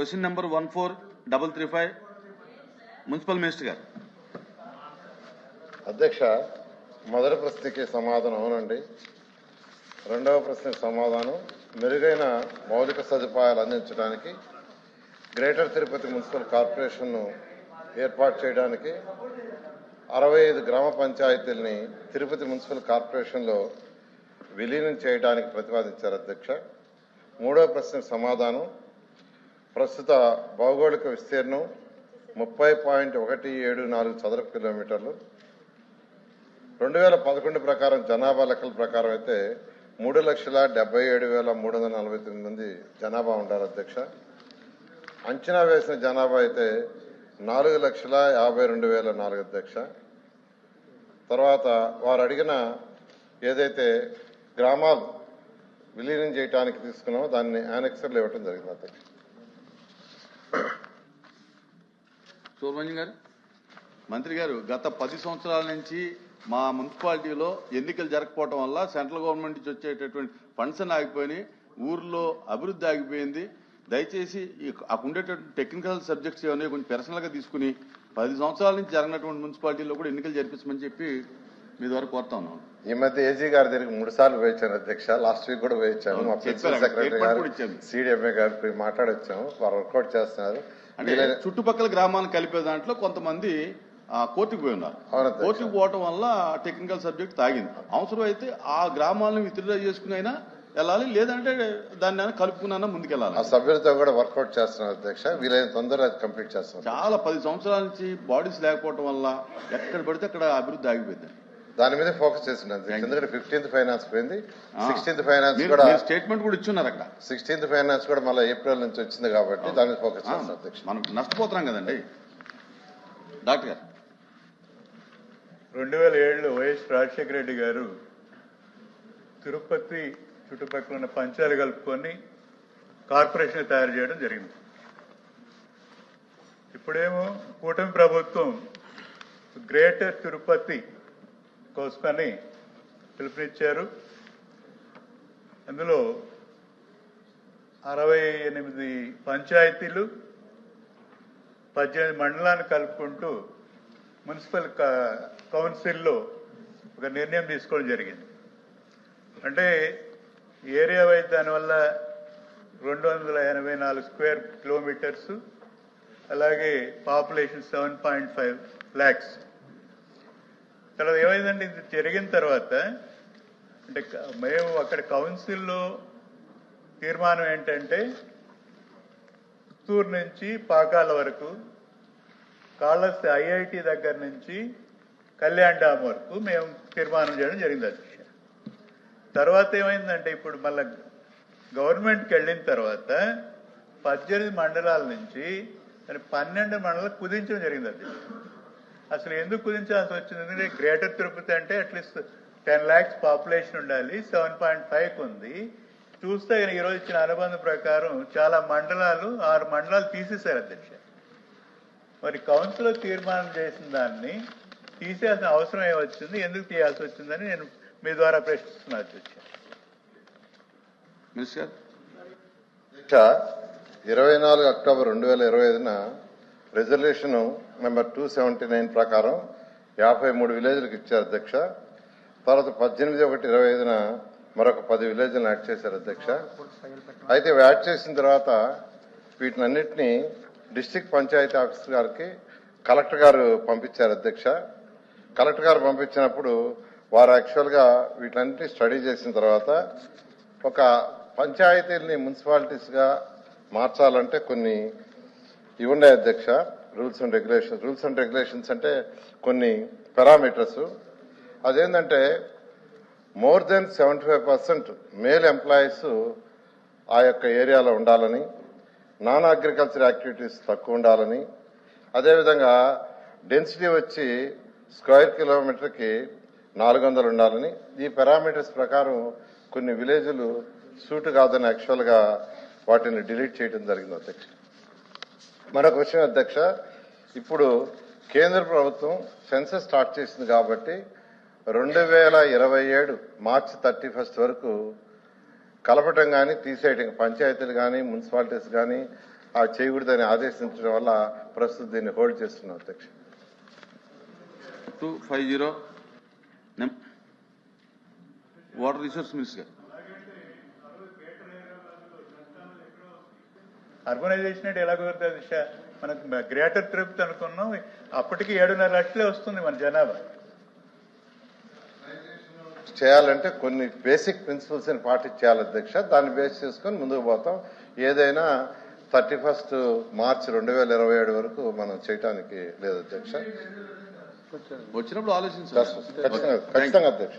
Question number one four double three five municipal minister గారు. అధ్యక్ష మొదటి ప్రశ్నకి సమాధానం అవునండి. రెండవ ప్రశ్నకి సమాధానం మెరుగైన మౌలిక సదుపాయాలు అందించడానికి గ్రేటర్ తిరుపతి మున్సిపల్ కార్పొరేషన్ను ఏర్పాటు చేయడానికి అరవై ఐదు గ్రామ పంచాయతీల్ని తిరుపతి మున్సిపల్ కార్పొరేషన్లో విలీనం చేయడానికి ప్రతిపాదించారు అధ్యక్ష. మూడవ ప్రశ్నకు సమాధానం ప్రస్తుత భౌగోళిక విస్తీర్ణం ముప్పై పాయింట్ ఒకటి ఏడు నాలుగు చదరపు కిలోమీటర్లు. రెండు వేల పదకొండు ప్రకారం జనాభా లెక్కల ప్రకారం అయితే మూడు లక్షల డెబ్బై ఏడు వేల మూడు వందల నలభై తొమ్మిది మంది జనాభా ఉండారు అధ్యక్ష. అంచనా వేసిన జనాభా అయితే నాలుగు లక్షల యాభై రెండు వేల నాలుగు అధ్యక్ష. తర్వాత వారు అడిగిన ఏదైతే గ్రామాలు విలీనం చేయడానికి తీసుకున్నామో దాన్ని యానెక్సర్లు ఇవ్వటం జరిగింది అధ్యక్ష. సుబ్రహ్మణ్యం గారు. మంత్రి గారు గత పది సంవత్సరాల నుంచి మా మున్సిపాలిటీలో ఎన్నికలు జరగకపోవడం వల్ల సెంట్రల్ గవర్నమెంట్ నుంచి వచ్చేటటువంటి ఫండ్స్ ఆగిపోయినాయి ఊర్లో అభివృద్ధి ఆగిపోయింది. దయచేసి ఉండేటటువంటి టెక్నికల్ సబ్జెక్ట్స్ ఏమైనా కొంచెం పర్సనల్గా తీసుకుని పది సంవత్సరాల నుంచి జరగనటువంటి మున్సిపాలిటీలో కూడా ఎన్నికలు జరిపించమని చెప్పి మీ ద్వారా కోరుతా ఉన్నాం. ఈ మధ్య ఏజీ గారి దగ్గరికి మూడు సార్లు వేయించాను అధ్యక్ష. లాస్ట్ వీక్ కూడా వేయించాను మా ప్రిన్సిపల్ సెక్రటరీ గారు. సిడిఎంఏ గారికి మాట్లాడొచ్చాము. వారు వర్కౌట్ చేస్తున్నారు. అంటే చుట్టుపక్కల గ్రామాలను కలిపే దాంట్లో కొంతమంది కోర్టుకు పోయి ఉన్నారు. కోర్టుకు పోవటం వల్ల టెక్నికల్ సబ్జెక్ట్ తాగింది. అవసరం అయితే ఆ గ్రామాలను విత్డ్రా చేసుకుని అయినా వెళ్ళాలి లేదంటే దాన్ని కలుపుకున్నా ముందుకెళ్ళాలి. ఆ సభ్యులతో కూడా వర్కౌట్ చేస్తున్నారు అధ్యక్ష. వీలైన తొందరగా కంప్లీట్ చేస్తున్నారు. చాలా పది సంవత్సరాల నుంచి బాడీస్ లేకపోవటం వల్ల ఎక్కడ పడితే అక్కడ అభివృద్ధి ఆగిపోయింది. దాని మీద ఫోకస్ you. ఎందుకంటే ఫిఫ్టీన్త్ ఫైనాన్స్ పోయింది. సిక్స్టీన్త్ ఫైనాన్స్ కూడా స్టేట్మెంట్ కూడా ఇచ్చున్నారు అక్కడ. సిక్స్టీన్త్ ఫైనాన్స్ కూడా మళ్ళీ ఏప్రిల్ నుంచి వచ్చింది కాబట్టి దాని మీద ఫోకస్ అధ్యక్ష మనం నష్టపోతున్నాం కదండి. డాక్టర్ గారు. రెండు వేల ఏడులో వైఎస్ రాజశేఖర రెడ్డి గారు తిరుపతి చుట్టుపక్కల ఉన్న పంచాలు కలుపుకొని కార్పొరేషన్ తయారు చేయడం జరిగింది. ఇప్పుడేమో కూటమి ప్రభుత్వం గ్రేటర్ తిరుపతి కోసుకొని పిలుపునిచ్చారు. అందులో అరవై ఎనిమిది పంచాయతీలు పద్దెనిమిది మండలాన్ని కలుపుకుంటూ మున్సిపల్ కౌన్సిల్లో ఒక నిర్ణయం తీసుకోవడం జరిగింది. అంటే ఏరియా వైజ్ దానివల్ల రెండు వందల ఎనభై నాలుగు స్క్వేర్ కిలోమీటర్స్ అలాగే population seven point five lakhs తర్వాత ఏమైందంటే ఇది జరిగిన తర్వాత అంటే మేము అక్కడ కౌన్సిల్లో తీర్మానం ఏంటంటే పుత్తూరు నుంచి పాకాల వరకు కాళహస్తి ఐఐటి దగ్గర నుంచి కళ్యాణ్ డామ్ వరకు మేము తీర్మానం చేయడం జరిగింది అధ్యక్ష. తర్వాత ఏమైందంటే ఇప్పుడు మళ్ళా గవర్నమెంట్కి వెళ్ళిన తర్వాత పద్దెనిమిది మండలాల నుంచి పన్నెండు మండలాలు కుదించడం జరిగింది అధ్యక్ష. అసలు ఎందుకు కుదించాల్సి వచ్చింది? ఎందుకంటే గ్రేటర్ తిరుపతి అంటే at least ten lakhs population ఉండాలి సెవెన్ పాయింట్ ఫైవ్ ఉంది. చూస్తే ఈ ఈరోజు ఇచ్చిన అనుబంధం ప్రకారం చాలా మండలాలు ఆరు మండలాలు తీసేశారు అధ్యక్ష. మరి కౌన్సిల్ తీర్మానం చేసిన దాన్ని తీసేయాల్సిన అవసరం ఏమొచ్చింది ఎందుకు తీయాల్సి వచ్చిందని నేను మీ ద్వారా ప్రశ్నిస్తున్నా అధ్యక్ష ఇరవై నాలుగు అక్టోబర్ రెండు వేల ఇరవై ఐదున reservation number two seventy nine ప్రకారం యాభై మూడు విలేజ్లకు ఇచ్చారు అధ్యక్ష. తర్వాత పద్దెనిమిది ఒకటి ఇరవై ఐదున మరొక పది విలేజ్లను యాడ్ చేశారు అధ్యక్ష. అయితే యాడ్ చేసిన తర్వాత వీటినన్నిటినీ డిస్టిక్ పంచాయతీ ఆఫీసర్ గారికి కలెక్టర్ గారు పంపించారు అధ్యక్ష. కలెక్టర్ గారు పంపించినప్పుడు వారు యాక్చువల్గా వీటన్నిటిని స్టడీ చేసిన తర్వాత ఒక పంచాయతీల్ని మున్సిపాలిటీస్గా మార్చాలంటే కొన్ని ఇవి ఉన్నాయి అధ్యక్ష rules and regulations rules and regulations అంటే కొన్ని పారామీటర్స్ అదేంటంటే more than seventy five percent male employees ఆ యొక్క ఏరియాలో ఉండాలని నాన్ అగ్రికల్చర్ యాక్టివిటీస్ తక్కువ ఉండాలని అదేవిధంగా డెన్సిటీ వచ్చి స్క్వేర్ కిలోమీటర్కి నాలుగు వందలు ఉండాలని ఈ పారామీటర్స్ ప్రకారం కొన్ని విలేజ్లు సూటు కాదని యాక్చువల్గా వాటిని డిలీట్ చేయడం జరిగింది అధ్యక్ష. మరొక విషయం అధ్యక్ష ఇప్పుడు కేంద్ర ప్రభుత్వం సెన్సస్ స్టార్ట్ చేసింది కాబట్టి రెండు వేల ఇరవై ఏడు మార్చి థర్టీ ఫస్ట్ వరకు కలపటం కానీ తీసేయటం పంచాయతీలు కానీ మున్సిపాలిటీస్ కానీ ఆ చేయకూడదని ఆదేశించడం వల్ల ప్రస్తుతం దీన్ని హోల్డ్ చేస్తున్నాం అధ్యక్ష. Two five zero water resource minister urbanization అంటే ఎలా కుదురుతుంది దిశ మనకు గ్రేటర్ తిరుపతి అనుకున్నాం. అప్పటికి ఏడున్నర లక్షలే వస్తుంది మన జనాభా. చేయాలంటే కొన్ని బేసిక్ ప్రిన్సిపల్స్ని పాటించాలి అధ్యక్ష. దాన్ని బేస్ చేసుకొని ముందుకు పోతాం. ఏదైనా థర్టీ ఫస్ట్ మార్చ్ రెండు వేల ఇరవై ఏడు వరకు మనం చేయటానికి లేదు అధ్యక్ష. వచ్చినప్పుడు ఆలోచించాలి ఖచ్చితంగా అధ్యక్ష.